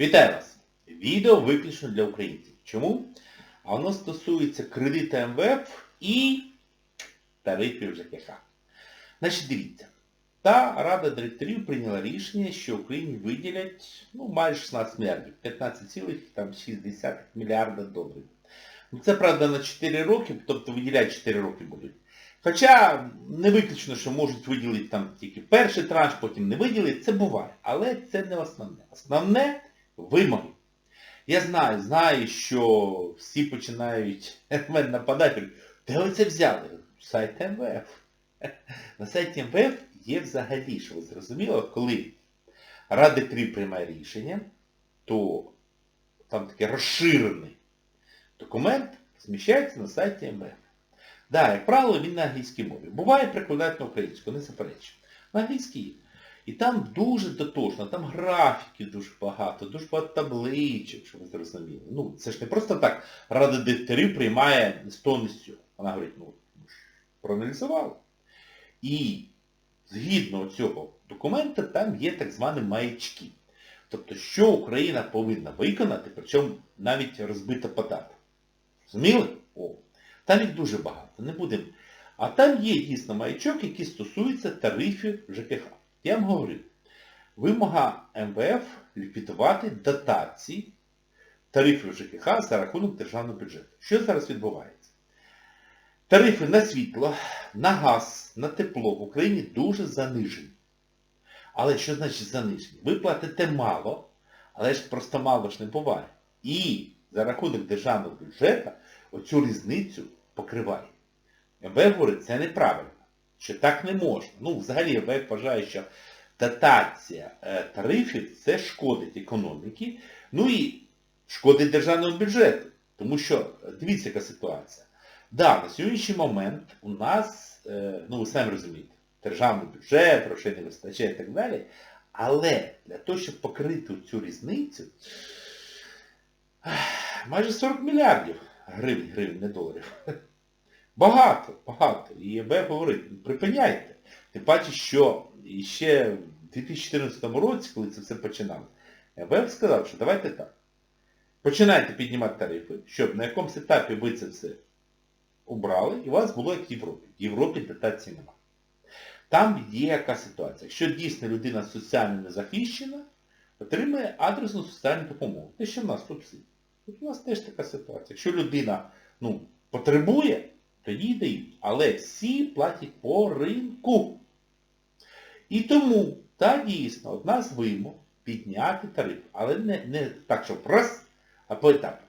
Вітаю вас! Відео виключно для українців. Чому? А воно стосується кредиту МВФ і тарифів ЖКХ. Значить, дивіться. Та Рада директорів прийняла рішення, що Україні виділять ну, майже 16 мільярдів, 15,6 мільярда доларів. Ну, Це, правда, на 4 роки, тобто виділяють 4 роки будуть. Хоча не виключно, що можуть виділити там тільки перший транш, потім не виділити, це буває. Але це не основне. Основне вимоги. Я знаю, знаю, що всі починають на мене нападати, де ви це взяли? Сайт МВФ. На сайті МВФ є взагалі, що ви зрозуміли, коли Рада 3 приймає рішення, то там такий розширений документ зміщається на сайті МВФ. Да, як правило, він на англійській мові. Буває перекладають на українську, не заперечую. На англійській. І там дуже дотошно, там графіків дуже багато, дуже багато табличок, щоб ви зрозуміли. Ну, це ж не просто так Рада директорів приймає з тонністю. Вона говорить, ну, проаналізували. І згідно цього документа там є так звані маячки. Тобто, що Україна повинна виконати, причому навіть розбито податок. Розуміли? О. Там їх дуже багато, не будемо. А там є дійсно маячок, який стосується тарифів ЖКХ. Я вам говорю, вимога МВФ ліквідувати дотації тарифів ЖКХ за рахунок державного бюджету. Що зараз відбувається? Тарифи на світло, на газ, на тепло в Україні дуже занижені. Але що значить занижені? Ви платите мало, але ж просто мало ж не буває. І за рахунок державного бюджету оцю різницю покриває. МВФ говорить, це неправильно, що так не можна. Ну, взагалі МВФ вважає, що дотація е, тарифів це шкодить економіці, ну і шкодить державному бюджету. Тому що, дивіться, яка ситуація. Да, на сьогоднішній момент у нас, е, ну ви самі розумієте, державний бюджет, грошей не вистачає і так далі. Але для того, щоб покрити цю різницю, майже 40 мільярдів гривень, гривень, не доларів. Багато, багато. І МВФ говорить, припиняйте. Тим паче, що ще в 2014 році, коли це все починало, МВФ сказав, що давайте так. Починайте піднімати тарифи, щоб на якомусь етапі ви це все убрали, і у вас було як в Європі. В Європі дотації нема. Там є яка ситуація. Якщо дійсно людина соціально не захищена, отримує адресну соціальну допомогу. Те, що в нас субсидії. Тут у нас теж така ситуація. Якщо людина ну, потребує, тоді. Але всі платять по ринку. І тому, так дійсно, одна з вимог підняти тариф. Але не, не так, щоб раз, а по етапу.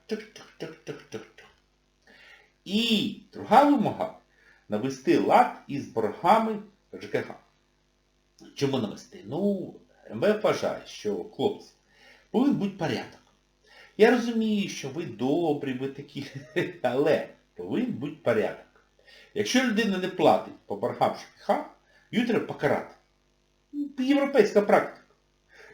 І друга вимога навести лад із боргами ЖКХ. Чому навести? Ну, МВФ вважає, що, хлопці, повинен бути порядок. Я розумію, що ви добрі, ви такі, але повинен бути порядок. Якщо людина не платить по боргам ЖКХ, її треба покарати. Європейська практика.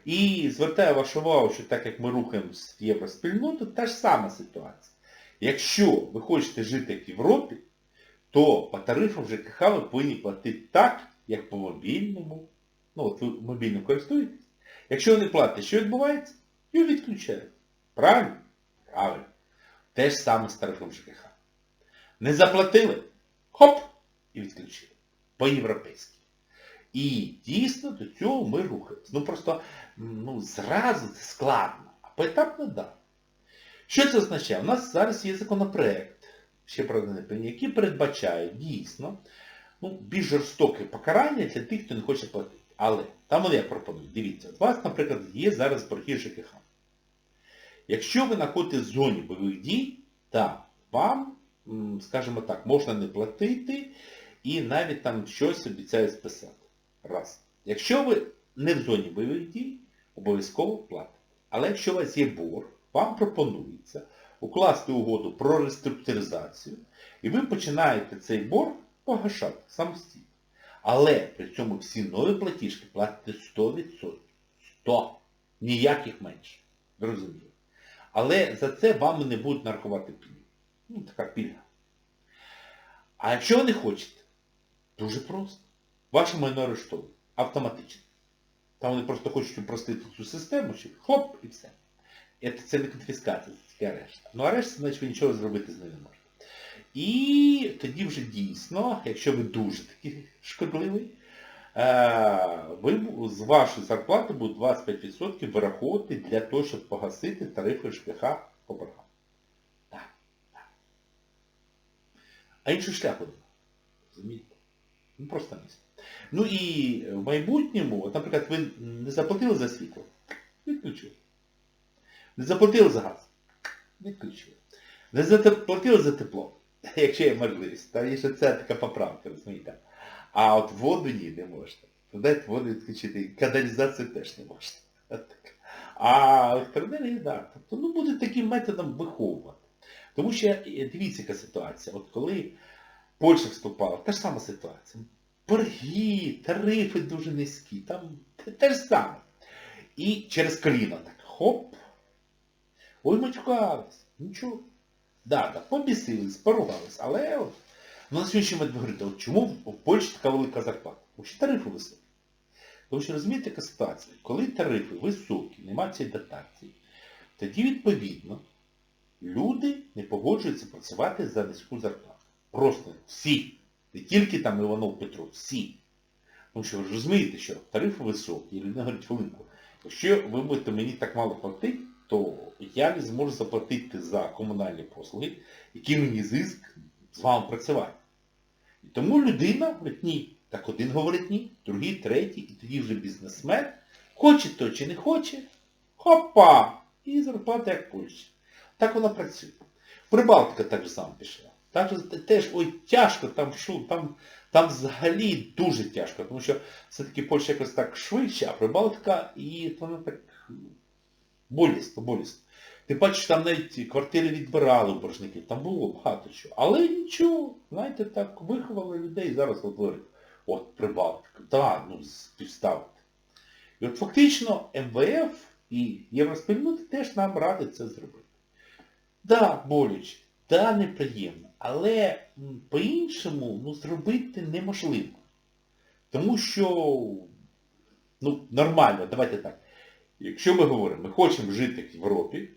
І звертаю вашу увагу, що так як ми рухаємося в євроспільноту, та ж сама ситуація. Якщо ви хочете жити в Європі, то по тарифам ЖКХ ви повинні платити так, як по мобільному. Ну от ви мобільним користуєтесь. Якщо ви не платите, що відбувається? Його відключають. Правильно? Правильно. Те ж саме з тарифом ЖКХ. Не заплатили? Хоп! І відключили. По-європейськи. І дійсно до цього ми рухаємося. Ну просто ну, зразу це складно, а поетапно да. Що це означає? У нас зараз є законопроект, ще правда який передбачає дійсно ну, більш жорстоке покарання для тих, хто не хоче платити. Але, там от я пропоную, дивіться, у вас, наприклад, є зараз борги ЖКХ. Якщо ви знаходитесь в зоні бойових дій, то вам, скажімо так, можна не платити і навіть там щось обіцяють списати. Раз. Якщо ви не в зоні бойових дій, обов'язково платите. Але якщо у вас є борг, вам пропонується укласти угоду про реструктуризацію, і ви починаєте цей борг погашати самостійно. Але при цьому всі нові платіжки платите 100%. 100. Ніяких менше. Ви? Але за це вам не будуть нарахувати пільгу. Ну, така пільга. А якщо ви не хочете, дуже просто. Ваше майно арештовують. Автоматично. Там вони просто хочуть упростити цю систему, що хлоп і все. Це, це не конфіскація, це тільки арешт. Ну арешт, значить ви нічого зробити з ним не можете. І тоді вже дійсно, якщо ви дуже такий шкодливий, е, ви з вашої зарплати буде 25% вираховувати для того, щоб погасити тарифи ЖКХ по боргам. Так, так. А іншого шляху немає. Ну просто не. Ну і в майбутньому, от, наприклад, ви не заплатили за світло, відключили. Не заплатили за газ, відключили. Не заплатили за тепло, якщо є можливість. Та є ще це така поправка, розумієте. А от воду ні, не можна. Дайте воду відключити. Каналізацію теж не можна. А електроенергія, так. Тобто, ну, буде таким методом виховувати. Тому що, е, дивіться, яка ситуація. От коли Польща вступала, та ж сама ситуація. Борги, тарифи дуже низькі, там те, ж саме. І через коліно так, хоп. Ой, матюкались. Нічого. Да, так, побісились, поругались, але от, ну, на момент ви говорите, от чому в Польщі така велика зарплата? Тому що тарифи високі. Тому що розумієте, яка ситуація? Коли тарифи високі, немає цієї дотації, тоді відповідно люди не погоджуються працювати за низьку зарплату. Просто всі. Не тільки там Іванов Петро, всі. Тому що ви ж розумієте, що тарифи високі, і людина говорить хвилинку. Якщо ви будете мені так мало платити, то я не зможу заплатити за комунальні послуги, які мені зиск з вами працювати. І тому людина говорить ні. Так один говорить ні, другий, третій, і тоді вже бізнесмен, хоче то чи не хоче, хопа! І зарплата як Польща. Так вона працює. Прибалтика так само пішла. Так теж, ой, тяжко, там шу, там, там взагалі дуже тяжко, тому що все-таки Польща якось так швидше, а Прибалтика, і вона так болісно, болісно. Ти бачиш, там навіть квартири відбирали у боржників, там було багато чого. Але нічого, знаєте, так, виховали людей, зараз говорять, от Прибалтика, так, ну, співставити. І от фактично МВФ і Євроспільноти теж нам радять це зробити. Да, боляче, да, неприємно, але по-іншому ну, зробити неможливо. Тому що, ну, нормально, давайте так. Якщо ми говоримо, ми хочемо жити в Європі,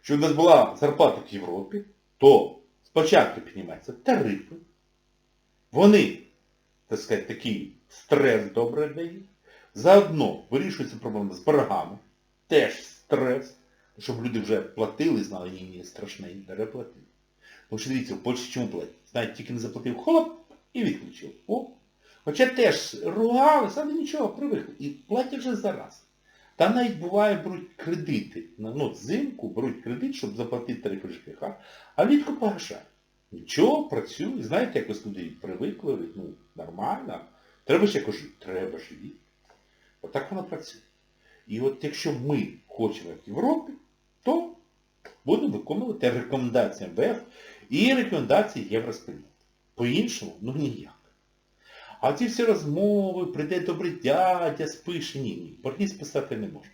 щоб у нас була зарплата в Європі, то спочатку піднімаються тарифи, вони, так сказати, такий стрес добре дають, заодно вирішується проблема з боргами, теж стрес, щоб люди вже платили, знали, ні, страшне, не переплатили. Тому що дивіться, в Польщі чому платять? Знаєте, тільки не заплатив хлоп і відключив. О. Хоча теж ругались, але нічого, привикли. І платять вже зараз. Там навіть буває, беруть кредити. Ну, взимку беруть кредит, щоб заплатити тарифи ЖКХ, а влітку погашають. Нічого, працює. Знаєте, якось люди привикли, ну, нормально. Треба ж якось жити. Треба живі. Отак воно працює. І от якщо ми хочемо в Європі, то будемо виконувати рекомендації МВФ і рекомендації Євроспільноти. По-іншому, ну ніяк. А ці всі розмови, прийде добрий дядя, спише, ні, ні. Борги списати не можна.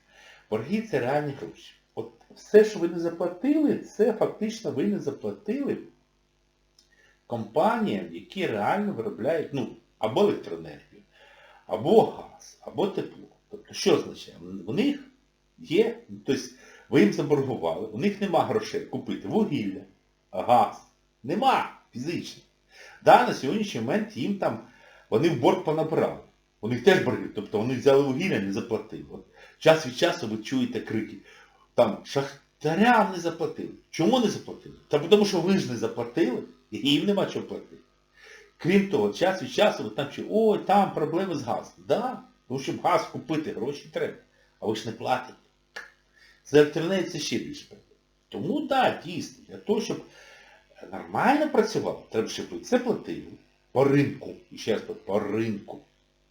Борги це реальні гроші. От все, що ви не заплатили, це фактично ви не заплатили компаніям, які реально виробляють, ну, або електроенергію, або газ, або тепло. Тобто, що означає? У них є, тобто ви їм заборгували, у них нема грошей купити вугілля, газ. Нема фізично. Да, на сьогоднішній момент їм там, вони в борг понабирали. У них теж борги, тобто вони взяли вугілля, не заплатили. От час від часу ви чуєте крики. Там шахтарям не заплатили. Чому не заплатили? Та тому що ви ж не заплатили, і їм нема чого платити. Крім того, час від часу ви там чуєте, ой, там проблеми з газом. Да, тому щоб газ купити, гроші треба. А ви ж не платите. За електроенергію це ще більше. Тому так, да, дійсно, для того, щоб нормально працювало, треба, щоб ви це платили по ринку. І ще раз по ринку.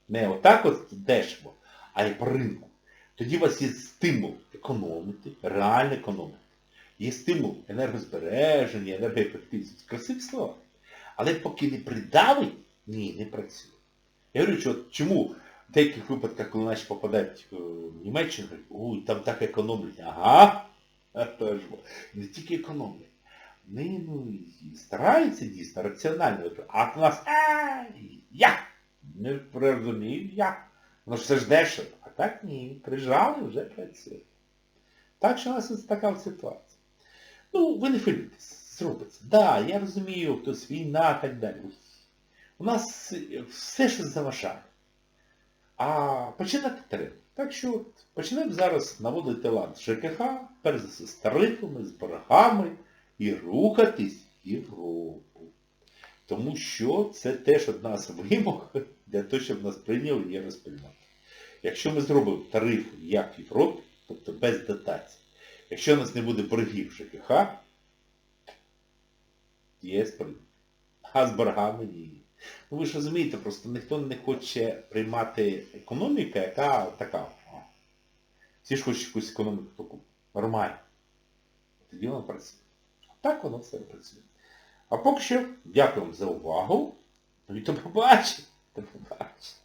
Не отак от дешево, а й по ринку. Тоді у вас є стимул економити, реально економити. Є стимул енергозбереження, енергоефективності. Красиві слова. Але поки не придавить, ні, не працює. Я говорю, що чому в деяких випадках, коли наші попадають е, в Німеччину, говорять, ой, там так економлять. Ага, а то ж бо. Не тільки економлять. Вони ну, стараються дійсно раціонально. А в нас ай, як? Не розумію, як. Воно ж все ж дешево. А так ні. Прижали, вже працює. Так що у нас ось така ситуація. Ну, ви не хвилюйтесь, зробиться. Так, да, я розумію, хтось війна і так далі. У нас все щось заважає. А починати треба. Так що почнемо зараз наводити лад ЖКХ, перш за все з тарифами, з боргами і рухатись в Європу. Тому що це теж одна з вимог для того, щоб нас прийняли розприймати. Якщо ми зробимо тарифи як в Європі, тобто без дотацій, якщо у нас не буде боргів ЖКХ, є прийняти. А з боргами ні. Ну ви ж розумієте, просто ніхто не хоче приймати економіку, яка така. Всі ж хочуть якусь економіку таку нормальну. Тоді воно працює. Так воно все працює. А поки що дякую вам за увагу. Ну і до побачення. До побачення.